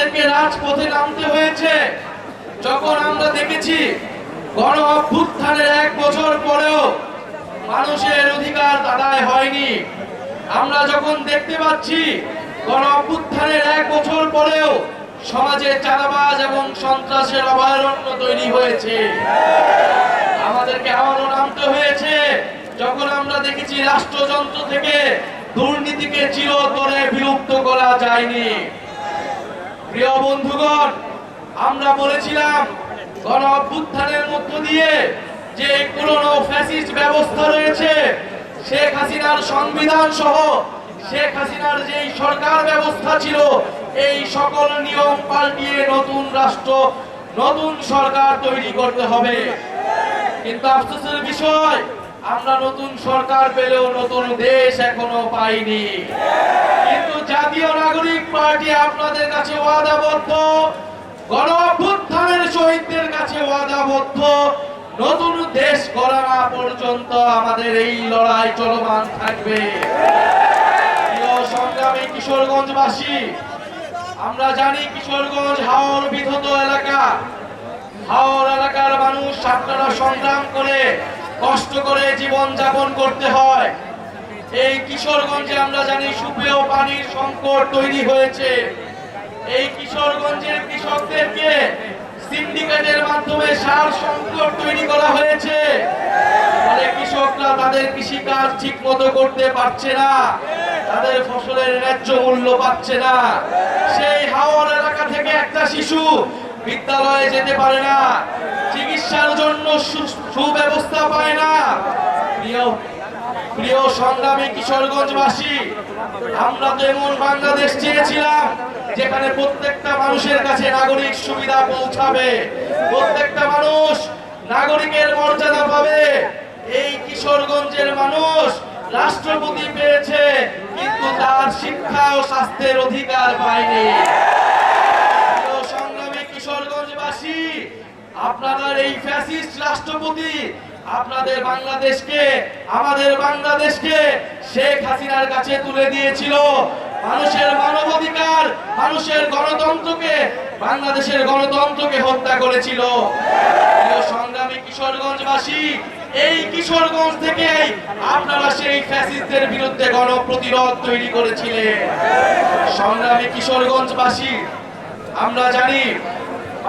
আমাদেরকে রাজপথে নামতে হয়েছে। যখন আমরা দেখেছি, গণ অভ্যুত্থানের এক বছর পরেও মানুষের অধিকার আদায় হয়নি। আমরা যখন দেখতে পাচ্ছি, গণ অভ্যুত্থানের এক বছর পরেও সমাজে চাঁদাবাজ এবং সন্ত্রাসের অভয়ারণ্য তৈরি হয়েছে। আমাদেরকে আবারও নামতে হয়েছে। যখন আমরা দেখেছি, রাষ্ট্রযন্ত্র থেকে দুর্নীতিকে চিরতরে বিলুপ্ত করা যায়নি। প্রিয় বন্ধুগণ, আমরা বলেছিলাম গণ অভ্যুত্থানের মধ্য দিয়ে যে পুরনো ফ্যাসিস্ট ব্যবস্থা রয়েছে, শেখ হাসিনার সংবিধান সহ শেখ হাসিনার যেই সরকার ব্যবস্থা ছিল, এই সকল নিয়ম পাল্টিয়ে নতুন রাষ্ট্র, নতুন সরকার তৈরি করতে হবে। কিন্তু আফসোসের বিষয়, আমরা নতুন সরকার পেলেও নতুন দেশ এখনও পাইনি। জাতীয় নাগরিক পার্টি আপনাদের কাছে ওয়াদাবদ্ধ। গণ অভ্যুত্থানের শহীদদের কাছে ওয়াদাবদ্ধ। নতুন দেশ গড়া না পর্যন্ত আমাদের এই লড়াই চলমান থাকবে। সংগ্রামী কিশোরগঞ্জবাসী, আমরা জানি কিশোরগঞ্জ হাওর বিধত এলাকা। হাওর এলাকার মানুষ আপনারা সংগ্রাম করে, কষ্ট করে জীবন যাপন করতে হয়। এই কিশোরগঞ্জে আমরা জানি সুপেয় পানির সংকট তৈরি হয়েছে। এই কিশোরগঞ্জের কৃষকদেরকে সিন্ডিকেটের মাধ্যমে সার সংকট তৈরি করা হয়েছে। ফলে কৃষকরা তাদের কৃষিকাজ ঠিক মতো করতে পারছে না। তাদের ফসলের ন্যায্য মূল্য পাচ্ছে না। সেই হাওর এলাকা থেকে একটা শিশু বিদ্যালয়ে যেতে পারে না। চিকিৎসার জন্য সুব্যবস্থা পায় না। প্রিয় প্রিয় সংগ্রামী কিশোরগঞ্জবাসী, আমরা তো এমন বাংলাদেশ চেয়েছিলাম যেখানে প্রত্যেকটা মানুষের কাছে নাগরিক সুবিধা পৌঁছাবে। প্রত্যেকটা মানুষ নাগরিকের মর্যাদা পাবে। এই কিশোরগঞ্জের মানুষ রাষ্ট্রপতি পেয়েছে, কিন্তু তার শিক্ষা ও স্বাস্থ্যের অধিকার পায়নি। আপনাদের এই ফ্যাসিস্ট রাষ্ট্রপতি, আপনাদের বাংলাদেশকে, আমাদের বাংলাদেশকে শেখ হাসিনার কাছে তুলে দিয়েছিল। মানুষের মানবাধিকার, মানুষের গণতন্ত্রকে, বাংলাদেশের গণতন্ত্রকে হত্যা করেছিল। সংগ্রামী কিশোরগঞ্জবাসী, এই কিশোরগঞ্জ থেকেই আপনারা সেই ফ্যাসিস্টদের বিরুদ্ধে গণপ্রতিরোধ তৈরি করেছিলেন। সংগ্রামী কিশোরগঞ্জবাসী, আমরা জানি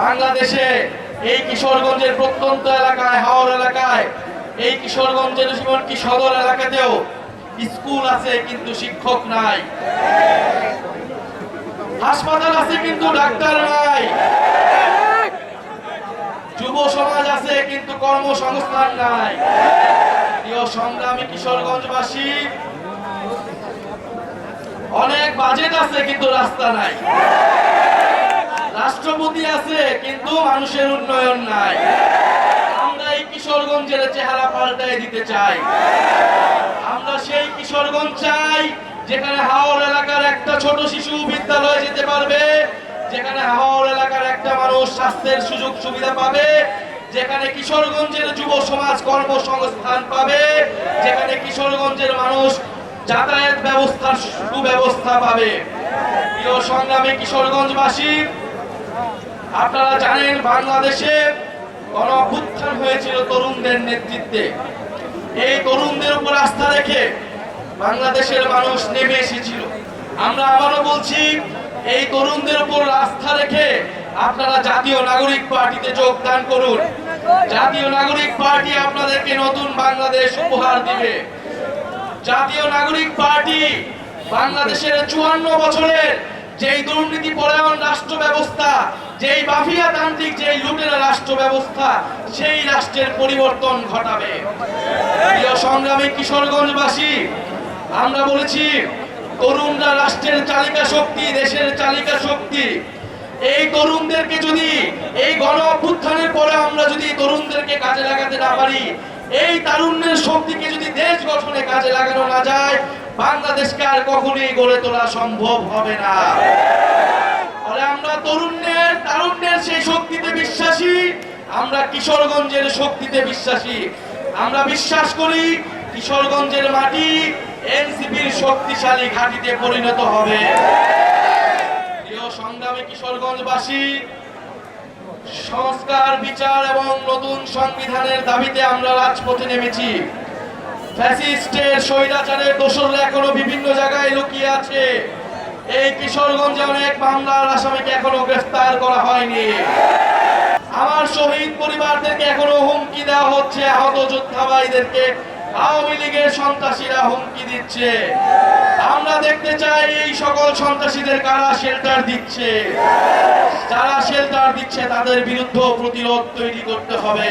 বাংলাদেশে এই কিশোরগঞ্জের প্রত্যন্ত এলাকায়, হাওর এলাকায়, এই কিশোরগঞ্জের এমনকি সদর এলাকাতেও স্কুল আছে কিন্তু শিক্ষক নাই। হাসপাতাল আছে কিন্তু ডাক্তার নাই। যুব সমাজ আছে কিন্তু কর্মসংস্থান নাই। প্রিয় সংগ্রামী কিশোরগঞ্জবাসী, অনেক বাজেট আছে কিন্তু রাস্তা নাই। রাষ্ট্রপতি আছে, কিন্তু মানুষের উন্নয়ন নাই। আমরা এই কিশোরগঞ্জের চেহারা পাল্টাই দিতে চাই। আমরা সেই কিশোরগঞ্জ চাই, যেখানে হাওর এলাকার একটা ছোট শিশু বিদ্যালয়ে যেতে পারবে, যেখানে হাওর এলাকার একটা মানুষ স্বাস্থ্যের সুযোগ সুবিধা পাবে, যেখানে কিশোরগঞ্জের যুব সমাজ কর্মসংস্থান পাবে, যেখানে কিশোরগঞ্জের মানুষ যাতায়াত ব্যবস্থার সুব্যবস্থা পাবে। প্রিয় সংগ্রামী কিশোরগঞ্জবাসী আপনারা জানেন বাংলাদেশে গণ অভ্যুত্থান হয়েছিল তরুণদের নেতৃত্বে। এই তরুণদের উপর আস্থা রেখে বাংলাদেশের মানুষ নেমে এসেছিল। আমরা আবারও বলছি, এই তরুণদের উপর আস্থা রেখে আপনারা জাতীয় নাগরিক পার্টিতে যোগদান করুন। জাতীয় নাগরিক পার্টি আপনাদেরকে নতুন বাংলাদেশ উপহার দিবে। জাতীয় নাগরিক পার্টি বাংলাদেশের চুয়ান্ন বছরের যেই দুর্নীতি পরায়ণ রাষ্ট্র ব্যবস্থা যেই মাফিয়া তান্ত্রিক যেই লুটেরা রাষ্ট্র ব্যবস্থা সেই রাষ্ট্রের পরিবর্তন ঘটাবে। প্রিয় সংগ্রামী কিশোরগঞ্জবাসী, আমরা বলেছি, তরুণরা রাষ্ট্রের চালিকা শক্তি, দেশের চালিকা শক্তি। এই তরুণদেরকে যদি, এই গণ অভ্যুত্থানের পরে আমরা যদি তরুণদেরকে কাজে লাগাতে না পারি, এই তারুণ্যের শক্তিকে যদি দেশ গঠনে কাজে লাগানো না যায়, বাংলাদেশকে আর কখনোই গড়ে তোলা সম্ভব হবে না। ফলে আমরা তারুণ্যের সেই শক্তিতে বিশ্বাসী। আমরা কিশোরগঞ্জের শক্তিতে বিশ্বাসী। আমরা বিশ্বাস করি কিশোরগঞ্জের মাটি এনসিপির শক্তিশালী ঘাঁটিতে পরিণত হবে। সংস্কার, বিচার এবং নতুন সংবিধানের দাবিতে আমরা রাজপথে নেমেছি। ফ্যাসিস্টের, স্বৈরাচারের দোসররা এখনও বিভিন্ন জায়গায় লুকিয়ে আছে। এই কিশোরগঞ্জে অনেক মামলার আসামিকে এখনও গ্রেফতার করা হয়নি। আমার শহীদ পরিবারদেরকে এখনও হুমকি দেওয়া হচ্ছে, আহত যোদ্ধা ভাইদেরকে আওয়ামী লীগের সন্ত্রাসীরা হুমকি দিচ্ছে। আমরা দেখতে চাই এই সকল সন্ত্রাসীদের কারা শেল্টার দিচ্ছে। যারা শেল্টার দিচ্ছে, তাদের বিরুদ্ধে প্রতিরোধ তৈরি করতে হবে।